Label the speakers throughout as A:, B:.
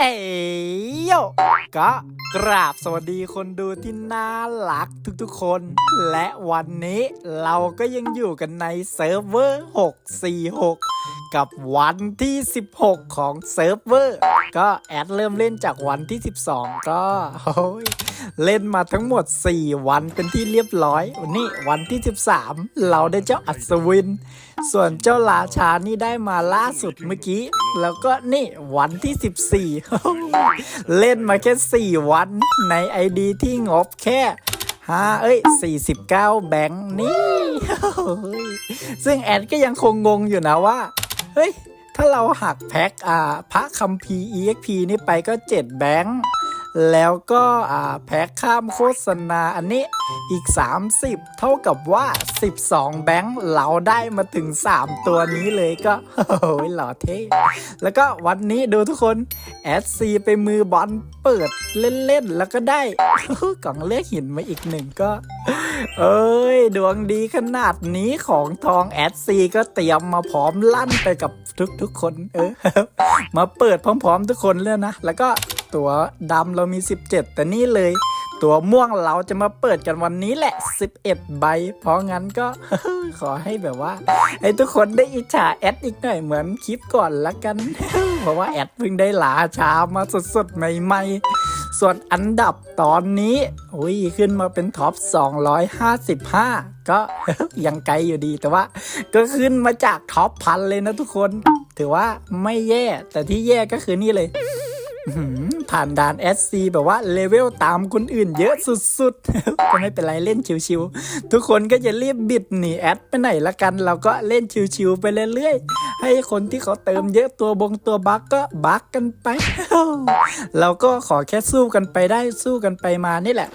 A: เอ๋ยก็กราบสวัสดีคนดูที่น่ารักทุกๆคน และวันนี้เราก็ยังอยู่กันในเซิร์ฟเวอร์ 646 กับวันที่ 16 ของเซิร์ฟเวอร์ ก็แอดเริ่มเล่นจากวันที่ 12 ก็โอ้ย เล่นมาทั้งหมด 4 วันเป็นที่เรียบร้อยวันนี้วันที่ 13 เราได้เจ้าอัศวิน ส่วนเจ้าราชานี่ได้มาล่าสุดเมื่อกี้ แล้วก็นี่วันที่ 14 เล่นมาแค่ 4 วันในไอดีที่งบแค่ห้าเอ้ย49แบงค์นี่ ซึ่งแอดก็ยังคงงงอยู่นะว่า เฮ้ย ถ้าเราหักแพ็คอ่าพระคัมภีร์ EXP นี่ไปก็7แบงค์ แล้วก็อ่าแพ็คข้ามโฆษณาอันนี้อีก 30 เท่ากับว่า 12 แบงค์เราได้มาถึง 3 ตัวนี้เลยก็โอ้ยหล่อเท่แล้วก็วันนี้ดูทุกคนแอดซีไปมือบอลเปิดเล่นๆ แล้วก็ได้กล่องเลขหินมาอีกหนึ่งก็ เอ้ย ดวงดีขนาดนี้ของทองแอดซีก็เตรียมมาพร้อมลั่นไปกับทุกๆคน เออ มาเปิดพร้อมๆทุกคนเลยนะ แล้วก็ตัวดำเรามี 17 แต่นี่เลย ตัวม่วงเราจะมาเปิดกันวันนี้แหละ 11 ใบ เพราะงั้นก็ขอให้แบบว่า ให้ทุกคนได้อิจฉาแอดอีกหน่อยเหมือนคลิปก่อนละกัน เพราะว่าแอดเพิ่งได้หลาชามาสดๆ ใหม่ๆ ส่วนอันดับตอนนี้อุ้ยขึ้นมาเป็นท็อป 255 ก็ยังไกลอยู่ดีแต่ว่า ก็ขึ้นมาจากท็อปพันเลยนะทุกคน ถือว่าไม่แย่ แต่ที่แย่ก็คือนี่เลย ผ่านด่าน SC แบบว่าเลเวลตามคนอื่นเยอะสุดๆ ก็ไม่เป็นไรเล่นชิวๆ ทุกคนก็จะรีบบิดหนีแอดไปไหนละกัน เราก็เล่นชิวๆไปเรื่อยๆ ให้คนที่เขาเติมเยอะตัวบงตัวบักก็บักกันไป เราก็ขอแค่สู้กันไปได้สู้กันไปมานี่แหละ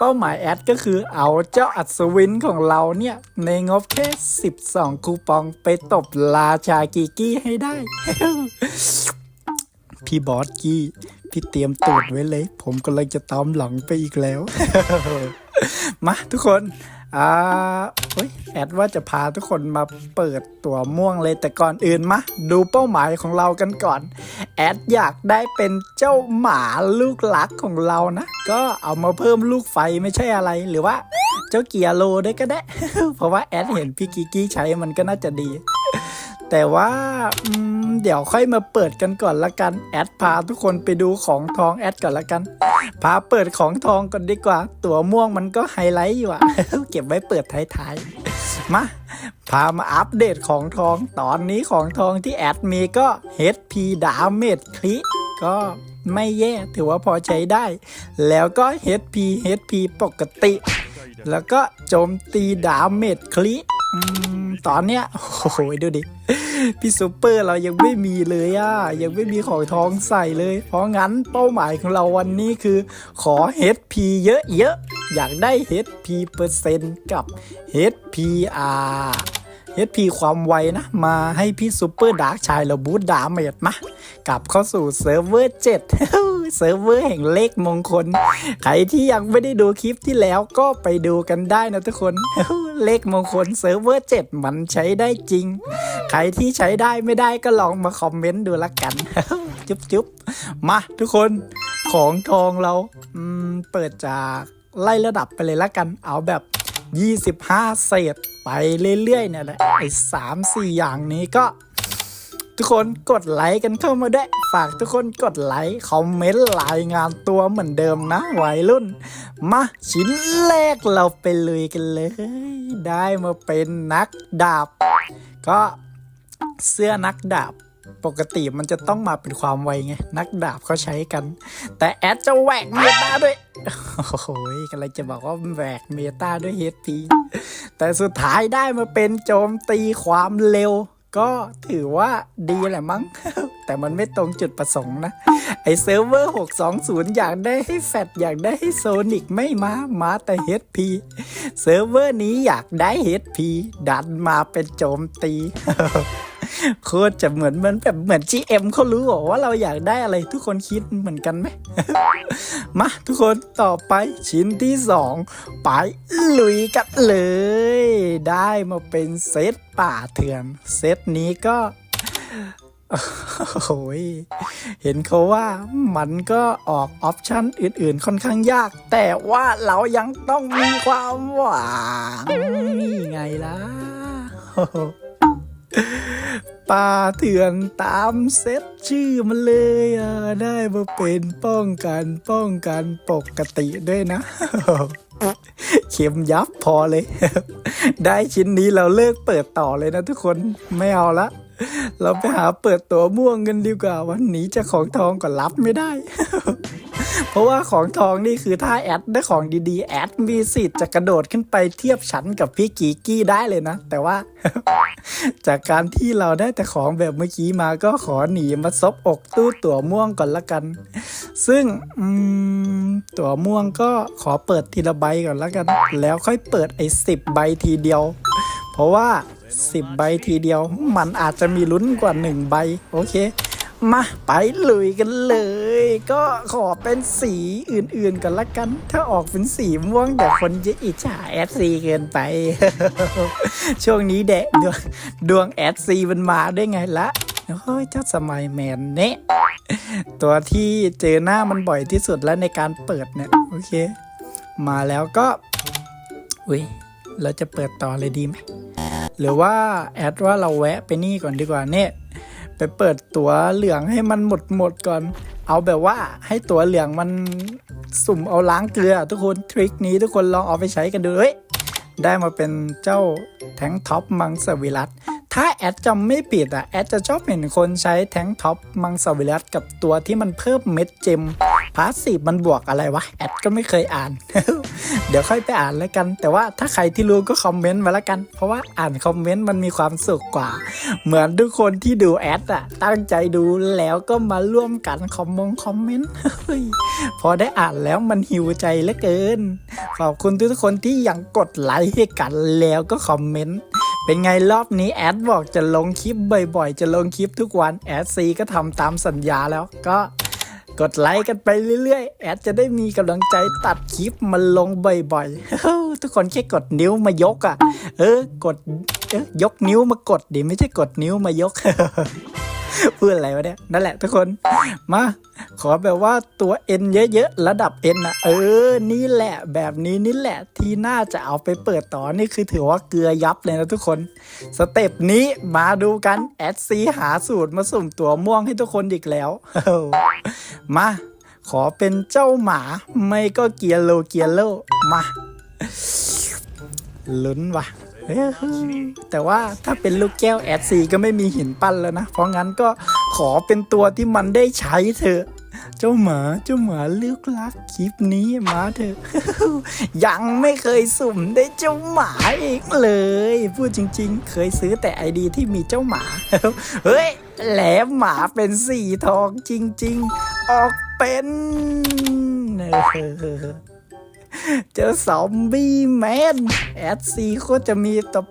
A: เป้าหมายแอดก็คือเอาเจ้าอัศวินของเราเนี่ย ในงบแค่ 12 คูปองไปตบราชากีกี้ให้ได้ พี่บอสกี้ พี่เตรียมตูดไว้เลย ผมกำลังจะตามหลังไปอีกแล้ว มาทุกคน อ่าเฮ้ยแอดว่าจะพาทุกคนมาเปิดตัวม่วงเลยแต่ก่อนอื่นมาดูเป้าหมายของเรากันก่อน แอดอยากได้เป็นเจ้าหมาลูกรักของเรานะ ก็เอามาเพิ่มลูกไฟไม่ใช่อะไรหรือว่า เจ้าเกียร์โลได้วยก็ได้ เพราะว่าแอดเห็นพี่กิกกี้ใช้มันก็น่าจะดี แต่ว่าเดี๋ยวค่อยมาเปิดกันก่อนละกัน แอดพาทุกคนไปดูของทองแอดก่อนละกัน พาเปิดของทองก่อนดีกว่า ตัวม่วงมันก็ไฮไลท์อยู่อะเก็บไว้เปิดท้ายๆ มา พามาอัปเดตของทอง ตอนนี้ของทองที่แอดมีก็ HP Damage คลิก็ไม่แย่ถือว่าพอใช้ได้ แล้วก็ HP HP ปกติ แล้วก็โจมตีดาเมจคลิ ตอนเนี้ยโอ้โหดูดิ พี่ซูเปอร์เรายังไม่มีเลยอะ ยังไม่มีของทองใส่เลย เพราะงั้นเป้าหมายของเราวันนี้คือ ขอ HP เยอะๆ อยากได้ HP เปอร์เซ็นต์กับ HPR HP ความไวนะ มาให้พี่ซูเปอร์ดาร์กชายเราบูตดาเมจมากลับเข้าสู่เซิร์ฟเวอร์7เซิร์ฟเวอร์แห่งเลขมงคล ใครที่ยังไม่ได้ดูคลิปที่แล้วก็ไปดูกันได้นะทุกคน เลขมงคลเซิร์ฟเวอร์7มันใช้ได้จริง ใครที่ใช้ได้ไม่ได้ก็ลองมาคอมเมนต์ดูละกัน จุ๊บจุ๊บมาทุกคนของทองเราเปิดจากไล่ระดับไปเลยละกัน เอาแบบ 25 เศษไปเรื่อยๆเนี่ยแหละไอ้สามสี่อย่างนี้ก็ ทุกคนกดไลค์กันเข้ามาได้ ฝากทุกคนกดไลค์คอมเมนต์รายงานตัวเหมือนเดิมนะวัยรุ่น มาชิ้นแรกเราไปลุยกันเลย ได้มาเป็นนักดาบ ก็เสื้อนักดาบ ปกติมันจะต้องมาเป็นความไวไง นักดาบเขาใช้กัน แต่แอดจะแหวกเมตาด้วย โอ้โหกำลังจะบอกว่าแหวกเมตาด้วยเฮดพีแต่สุดท้ายได้มาเป็นโจมตีความเร็ว ก็ถือว่าดีแหละมั้ง แต่มันไม่ตรงจุดประสงค์นะ ไอเซิร์ฟเวอร์ 620 อยากได้ให้แฟดอยากได้ให้โซนิกไม่มา มาแต่ HP เซิร์ฟเวอร์นี้อยากได้ HP ดันมาเป็นโจมตี โคตรจะเหมือนเหมือนแบบเหมือน GM เขารู้ว่าเราอยากได้อะไรทุกคนคิดเหมือนกันไหมมาทุกคนต่อไปชิ้นที่สองไปลุยกันเลย ได้มาเป็นเซตป่าเถื่อน เซตนี้ก็โอ้ยเห็นเขาว่ามันก็ออกออปชั่นอื่นๆ ค่อนข้างยาก แต่ว่าเรายังต้องมีความหวังนี่ไงล่ะ ป่าเถื่อนตามเซตชื่อมันเลยอะได้มาเป็นป้องกันป้องกันปกติด้วยนะ เข็มยับพอเลย ได้ชิ้นนี้เราเลิกเปิดต่อเลยนะทุกคนไม่เอาละ เราไปหาเปิดตัวม่วงกันดีกว่า วันนี้จะของทองก็รับไม่ได้ ราะว่าของทองนี่คือถ้าแอดได้ของดีๆ แอดมีสิทธิ์จะกระโดดขึ้นไปเทียบชั้นกับพี่กีกี้ได้เลยนะ แต่ว่า จากการที่เราได้แต่ของแบบเมื่อกี้มาก็ขอหนีมาซบอกตู้ตั๋วม่วงก่อนละกัน ซึ่งตั๋วม่วงก็ขอเปิดทีละใบก่อนละกัน แล้วค่อยเปิดไอ้สิบใบทีเดียว เพราะว่าสิบใบทีเดียว มันอาจจะมีลุ้นกว่าหนึ่งใบ โอเค มาไปลุยกันเลย ก็ขอเป็นสีอื่นๆกันละกัน ถ้าออกเป็นสีม่วงแต่คนจะอิจฉาแอดซีเกินไป ช่วงนี้แดะดวงดวงแอดซีมันมาได้ไงละเฮ้ยเจ้าสมัยแมนเนะตัวที่เจอหน้ามันบ่อยที่สุดแล้วในการเปิดเนี่ย โอเค มาแล้วก็อุ้ยเราจะเปิดต่อเลยดีไหมหรือว่าแอดว่าเราแวะไปนี่ก่อนดีกว่าเนี่ย ไปเปิดตั๋วเหลืองให้มันหมดหมดก่อน เอาแบบว่าให้ตั๋วเหลืองมันสุ่มเอาล้างเกลือ ทุกคนทริคนี้ทุกคนลองเอาไปใช้กันดูเฮ้ยได้มาเป็นเจ้าแทงท็อปมังสวิรัต ถ้าแอดจำไม่ผิดอะแอดจะชอบเห็นคนใช้แทงท็อปมังสวิรัตกับตัวที่มันเพิ่มเม็ดเจมพาสซีฟมันบวกอะไรวะ แอดก็ไม่เคยอ่าน เดี๋ยวค่อยไปอ่านแล้วกัน แต่ว่าถ้าใครที่รู้ก็คอมเมนต์มาแล้วกัน เพราะว่าอ่านคอมเมนต์มันมีความสุขกว่า เหมือนทุกคนที่ดูแอดอะ ตั้งใจดูแล้วก็มาร่วมกันคอมมงคอมเมนต์พอได้อ่านแล้วมันหิวใจเหลือเกิน ขอบคุณทุกคนที่ยังกดไลค์ให้กันแล้วก็คอมเมนต์ เป็นไงรอบนี้แอดบอกจะลงคลิปบ่อยๆ จะลงคลิปทุกวันแอดซีก็ทำตามสัญญาแล้วก็กดไลค์กันไปเรื่อยๆ แอดจะได้มีกำลังใจตัดคลิปมาลงบ่อยๆ ทุกคนแค่กดนิ้วมายกอะ่ะ เออกดเอ้ยยกนิ้วมากดดิไม่ใช่กดนิ้วมายก พูดอะไรวะเนี่ย นั่นแหละทุกคน มา ขอแบบว่าตัว N เยอะๆ ระดับ N นะเออ นี่แหละแบบนี้นี่แหละ ที่น่าจะเอาไปเปิดต่อนี่คือถือว่าเกลือยับเลยนะทุกคน สเต็ปนี้มาดูกันแอดซีหาสูตรมาสุ่มตัวม่วงให้ทุกคนอีกแล้ว มา ขอเป็นเจ้าหมา ไม่ก็เกียร์โลเกียร์โลมาลุ้นว่ะ แต่ว่าถ้าเป็นลูกแก้วแอดซีก็ไม่มีหินปั้นแล้วนะ เพราะงั้นก็ขอเป็นตัวที่มันได้ใช้เถอะ เจ้าหมาเจ้าหมาลึกลักคลิปนี้มาเถอะ ยังไม่เคยสุ่มได้เจ้าหมาอีกเลย พูดจริง ๆ เคยซื้อแต่ไอดีที่มีเจ้าหมา เฮ้ยแหลมหมาเป็นสีทองจริง ๆ ออกเป็น เจอซอมบี้แมนแอดซีก็จะมีตบ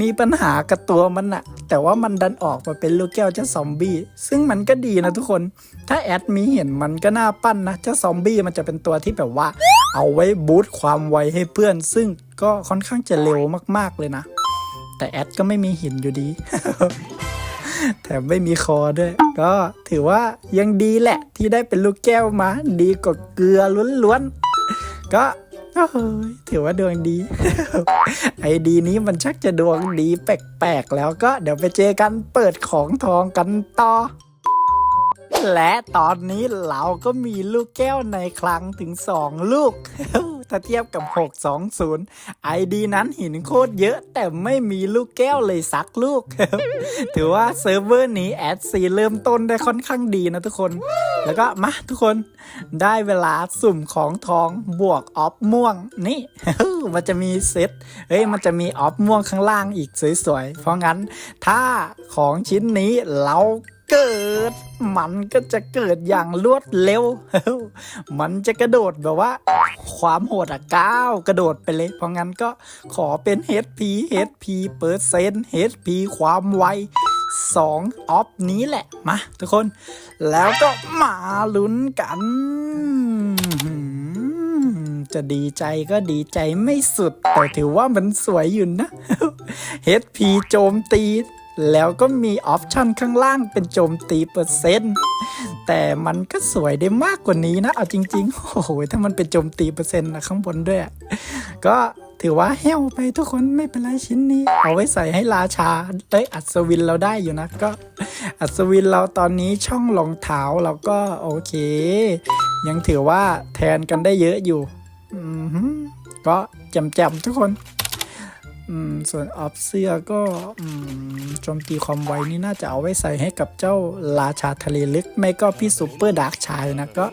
A: มีปัญหากับตัวมันอะแต่ว่ามันดันออกมาเป็นลูกแก้วเจ้าซอมบี้ซึ่งมันก็ดีนะทุกคน ถ้าแอดมีเห็นมันก็น่าปั้นนะเจ้าซอมบี้มันจะเป็นตัวที่แบบว่า เอาไว้บูตความไวให้เพื่อน ซึ่งก็ค่อนข้างจะเร็วมากๆเลยนะ แต่แอดก็ไม่มีหินอยู่ดีแถมไม่มีคอด้วย ก็ถือว่ายังดีแหละที่ได้เป็นลูกแก้วมา ดีกว่าเกลือล้วนๆ ก็เฮ้ยถือว่าดวงดี ไอดีนี้มันชักจะดวงดีแปลกๆแล้วก็เดี๋ยวไปเจอกันเปิดของทองกันต่อ และตอนนี้เราก็มีลูกแก้วในคลังถึงสองลูก ถ้าเทียบกับ 620ไอดีนั้นหินโคตรเยอะ แต่ไม่มีลูกแก้วเลยสักลูกถือว่าเซิร์ฟเวอร์นี้แอดซีเริ่มต้นได้ค่อนข้างดีนะทุกคน แล้วก็มาทุกคนได้เวลาสุ่มของทองบวกออฟม่วงนี่มันจะมีเซตเฮ้ยมันจะมีออฟม่วงข้างล่างอีกสวยๆ เพราะงั้นถ้าของชิ้นนี้เรา เกิด มันก็จะเกิดอย่างรวดเร็ว มันจะกระโดดแบบว่า ความโหดอะก้าวกระโดดไปเลย เพราะงั้นก็ขอเป็น HP HP เปอร์เซ็นต์ HP ความไวสองออฟนี้แหละ มา ทุกคน แล้วก็มาลุ้นกัน จะดีใจก็ดีใจไม่สุด แต่ถือว่ามันสวยอยู่นะ HP โจมตี แล้วก็มีออปชันข้างล่างเป็นโจมตีเปอร์เซ็นต์แต่มันก็สวยได้มากกว่านี้นะ เอาจริง ๆ โอ้โห ถ้ามันเป็นโจมตีเปอร์เซ็นต์นะข้างบนด้วยอะก็ถือว่าเฮวไปทุกคนไม่เป็นไรชิ้นนี้ เอาไว้ใส่ให้ราชาเอ้อัศวินเราได้อยู่นะ ก็อัศวินเราตอนนี้ช่องรองเท้าเราก็โอเค ยังถือว่าแทนกันได้เยอะอยู่ก็จำจำๆทุกคน อืมส่วนออฟเสื้อก็อืมโจมตีความไวนี่น่าจะเอาไว้ใส่ให้กับเจ้าราชาทะเลลึก ไม่ก็พี่ซูเปอร์ดาร์กชายนะก็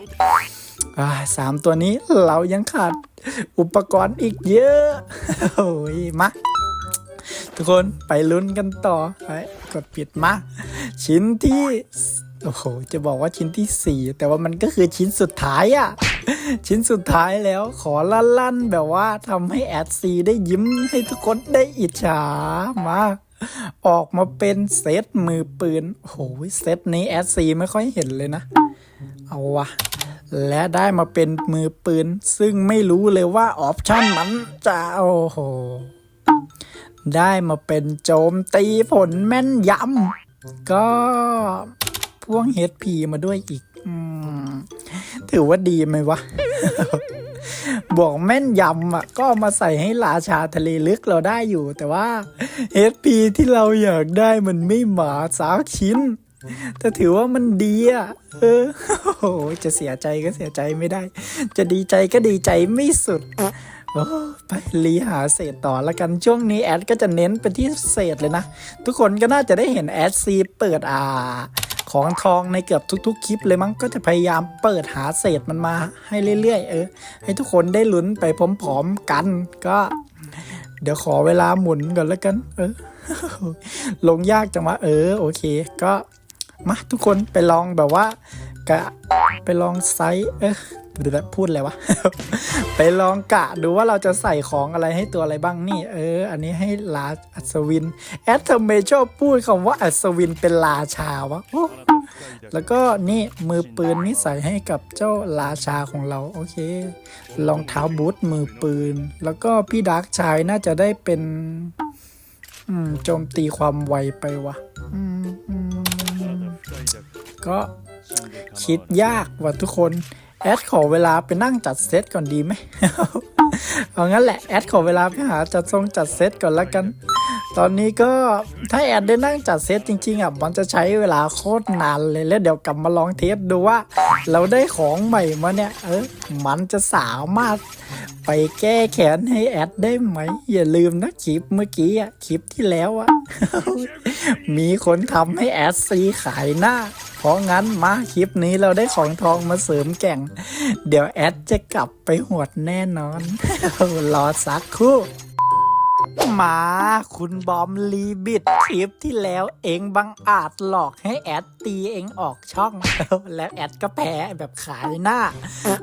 A: สามตัวนี้เรายังขาดอุปกรณ์อีกเยอะโอ้ยมาทุกคนไปลุ้นกันต่อไปกดปิดมา ชิ้นที่ โอ้โห จะบอกว่าชิ้นที่สี่แต่ว่ามันก็คือชิ้นสุดท้ายอะ ชิ้นสุดท้ายแล้วขอลั่นๆ แบบว่าทำให้แอดซีได้ยิ้มให้ทุกคนได้อิจฉามา ออกมาเป็นเซตมือปืน โอ้โห เซตนี้แอดซีไม่ค่อยเห็นเลยนะ เอาวะ และได้มาเป็นมือปืน ซึ่งไม่รู้เลยว่าออปชั่นมันจะโอ้โห ได้มาเป็นโจมตีผลแม่นยำก็ พ่วงเฮดพีมาด้วยอีกอถือว่าดีไหมวะ บอกแม่นยำอะ ก็มาใส่ให้ราชาทะเลลึกเราได้อยู่ แต่ว่า HP ที่เราอยากได้มันไม่หมาสักชิ้น แต่ถือว่ามันดีอะ เออโอ้จะเสียใจก็เสียใจไม่ได้ จะดีใจก็ดีใจไม่สุดโอ้ไปรีหาเศษต่อละกันช่วงนี้แอดก็จะเน้นไปที่เศษเลยนะ ทุกคนก็น่าจะได้เห็นแอดซีเปิดอ่า ของทองในเกือบทุกๆ คลิปเลยมั้งก็จะพยายามเปิดหาเศษมันมาให้เรื่อยๆ เออ ให้ทุกคนได้ลุ้นไปพร้อมๆกันก็ เดี๋ยวขอเวลาหมุนก่อนแล้วกัน เออ ลงยากจังวะเออ โอเค ก็มาทุกคนไปลองแบบว่ากะไปลองไซส์เออ พูดอะไรวะ ไปลองกะดูว่าเราจะใส่ของอะไรให้ตัวอะไรบ้างนี่ เออ อันนี้ให้ลาอัศวิน แอดทำไมชอบพูดคำว่าอัศวินเป็นราชาวะแล้วก็นี่มือปืนนี่ใส่ให้กับเจ้าราชาของเรา โอเครองเท้าบูทมือปืน แล้วก็พี่ดาร์กชายน่าจะได้เป็นอืมโจมตีความไวไปวะก็คิดยากว่ะทุกคน แอดขอเวลาไปนั่งจัดเซตก่อนดีไหมเอางั้นแหละแอดขอเวลาไปหาจัดทรงจัดเซตก่อนละกัน ตอนนี้ก็ถ้าแอดได้นั่งจัดเซตจริงๆอะมันจะใช้เวลาโคตรนานเลยแล้วเดี๋ยวกลับมาลองเทสดูว่า เราได้ของใหม่มาเนี่ย เออมันจะสามารถ ไปแก้แขนให้แอดได้ไหม อย่าลืมนะคลิปเมื่อกี้อะคลิปที่แล้วอะ มีคนทำให้แอดซีขายหน้า เพราะงั้นมาคลิปนี้เราได้ของทองมาเสริมแก่ง เดี๋ยวแอดจะกลับไปหวดแน่นอน รอสักครู่ มาคุณบอมลีบิดคลิปที่แล้วเองบังอาจหลอกให้แอดตีเองออกช่อง แล้วแอดก็แพ้แบบขายหน้า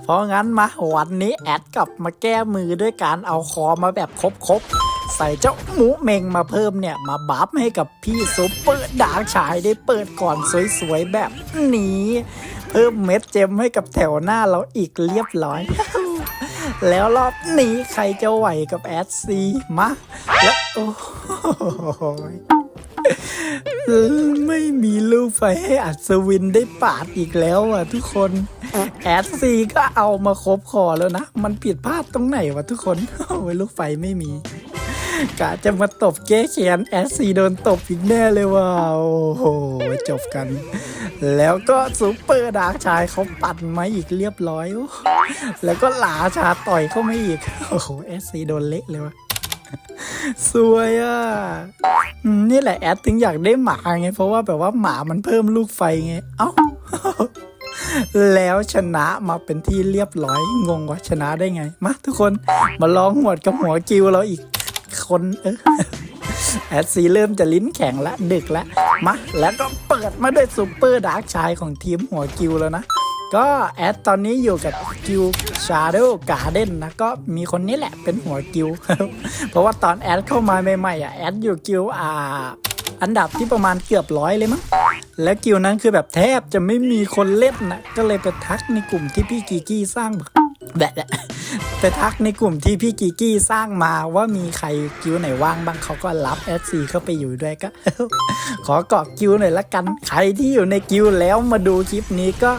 A: เพราะงั้นมาวันนี้แอดกลับมาแก้มือด้วยการเอาคอมาแบบครบๆใส่เจ้าหมูเมงมาเพิ่มเนี่ย มาบัฟให้กับพี่ซุปเปอร์ดาร์กชายได้เปิดก่อนสวยๆแบบนี้ เพิ่มเม็ดเจมให้กับแถวหน้าเราอีกเรียบร้อย แล้วรอบนี้ใครจะไหวกับแอดซีมะแล้วโอ้ยไม่มีลูกไฟให้อัศวินได้ปาดอีกแล้วอะทุกคนแอดซีก็เอามาครบคอแล้วนะ มันผิดพลาดตรงไหนวะทุกคนโอ้ยลูกไฟไม่มี กะจะมาตบแก้แค้นแอดซีโดนตบอีกแน่เลยว่ะโอ้โหจบกัน แล้วก็ซูเปอร์ดาร์กชายเขาปัดมาอีกเรียบร้อย แล้วก็หลาชาต่อยเข้ามาอีก โอ้โหแอดซีโดนเละเลยวะสวยอะ นี่แหละแอดถึงอยากได้หมาไง เพราะว่าแบบว่าหมามันเพิ่มลูกไฟไง เอ้า แล้วชนะมาเป็นที่เรียบร้อย งงว่าชนะได้ไง มาทุกคนมาลองหวดกับหัวกิวเราอีก คนเออแอดซีเริ่มจะลิ้นแข็งละ ดึกละมาแล้วก็เปิดมาด้วยซูเปอร์ดาร์กชายของทีมหัวกิวแล้วนะ ก็แอดตอนนี้อยู่กับกิวชา d o w Garden นนะ ก็มีคนนี้แหละเป็นหัวกิว เพราะว่าตอนแอดเข้ามาใหม่ๆอะแอดอยู่กิวอ่า อันดับที่ประมาณเกือบร้อยเลยมั้งแล้วกิวนั้นคือแบบแทบจะไม่มีคนเล่นนะก็เลยไปทักในกลุ่มที่พี่กีกี้สร้างบอก แบะแบะไปทักในกลุ่มที่พี่กิกี้สร้างมาว่ามีใครกิวไหนว่างบ้างเขาก็รับแอดซีเข้าไปอยู่ด้วยก็ ขอเกาะกิวหน่อยละกัน ใครที่อยู่ในกิวแล้วมาดูคลิปนี้ก็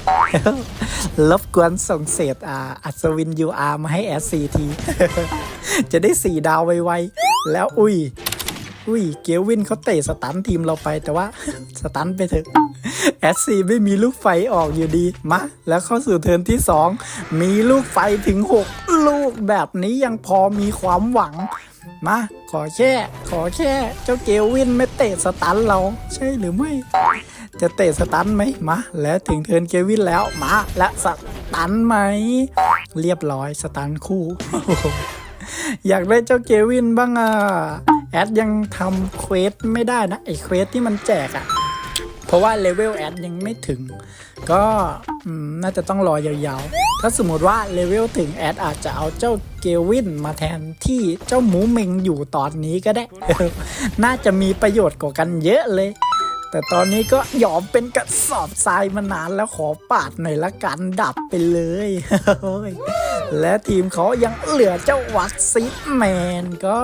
A: รบกวนส่งเศษอ่าอัศวิน UR มาให้แอดซีที จะได้สี่ดาวไวๆ แล้วอุ้ย อุ้ย เกลวินเขาเตะสตันทีมเราไปแต่ว่า สตันไปเถอะ แอดซีไม่มีลูกไฟออกอยู่ดี มา แล้วเข้าสู่เทิร์นที่ 2 มีลูกไฟถึง 6 ลูกแบบนี้ยังพอมีความหวัง มา ขอแค่ ขอแค่ เจ้าเกลวินไม่เตะสตันเรา ใช่หรือไม่ จะเตะสตันไหมมา แล้วถึงเทิร์นเกลวินแล้ว มา และสตันไหม เรียบร้อยสตันคู่ อยากได้เจ้าเกวินบ้างอะแอดยังทำเควสไม่ได้นะไอเควสที่มันแจกอะ เพราะว่าเลเวลแอดยังไม่ถึง ก็น่าจะต้องรอยาวๆ ถ้าสมมติว่าเลเวลถึงแอดอาจจะเอาเจ้าเกวินมาแทนที่เจ้าหมูเมงอยู่ตอนนี้ก็ได้ น่าจะมีประโยชน์กว่ากันเยอะเลย แต่ตอนนี้ก็ยอมเป็นกระสอบทรายมานานแล้วขอปาดหน่อยละกันดับไปเลย และทีมเขายังเหลือเจ้าวัดซิปแมนก็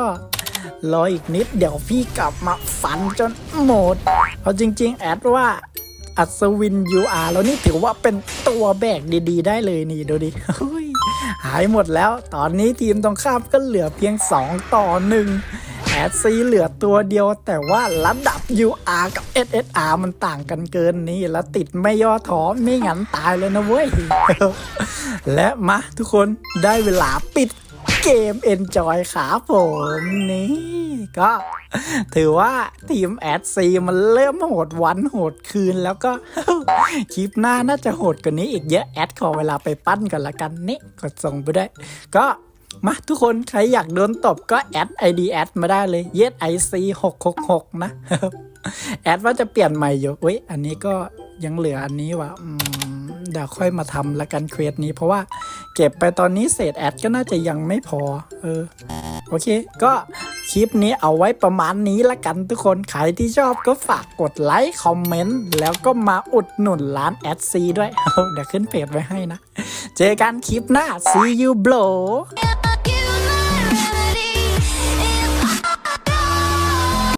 A: รออีกนิดเดี๋ยวพี่กลับมาฟันจนหมด เอาจริง ๆ แอดว่าอัศวิน UR แล้วนี่ถือว่าเป็นตัวแบกดีๆ ได้เลยนี่ดูดิหายหมดแล้ว ตอนนี้ทีมตรงข้ามก็เหลือเพียง 2 ต่อ 1 แอดซีเหลือตัวเดียว แต่ว่าระดับ UR กับ SSR มันต่างกันเกินนี่แล้วติดไม่ย่อท้อไม่งั้นตายเลยนะเว้ย และมาทุกคนได้เวลาปิด เกม Enjoy ขาผมนี่ ก็ ถือว่าทีมแอดซีมันเริ่มโหดวันโหดคืนแล้วก็ คลิปหน้าน่าจะโหดกว่านี้อีกเยอะแอดขอเวลาไปปั้นกันละกันนี่กดส่งไปได้วย ก็มาทุกคนใครอยากโดนตบก็แอด ID แอดมาได้เลยเยสไอซีหกหกหกนะ แอดว่าจะเปลี่ยนใหม่อยู่เว้ยอันนี้ก็ยังเหลืออันนี้ว่ะอืม เดี๋ยวค่อยมาทำละกันเควสนี้ เพราะว่าเก็บไปตอนนี้เศษแอดก็น่าจะยังไม่พอ เออ โอเค ก็คลิปนี้เอาไว้ประมาณนี้ละกันทุกคน ใครที่ชอบก็ฝากกดไลค์ คอมเมนต์ แล้วก็มาอุดหนุนร้านแอดซีด้วย เดี๋ยวขึ้นเพจไว้ให้นะ เจอกันคลิปหน้า see you bro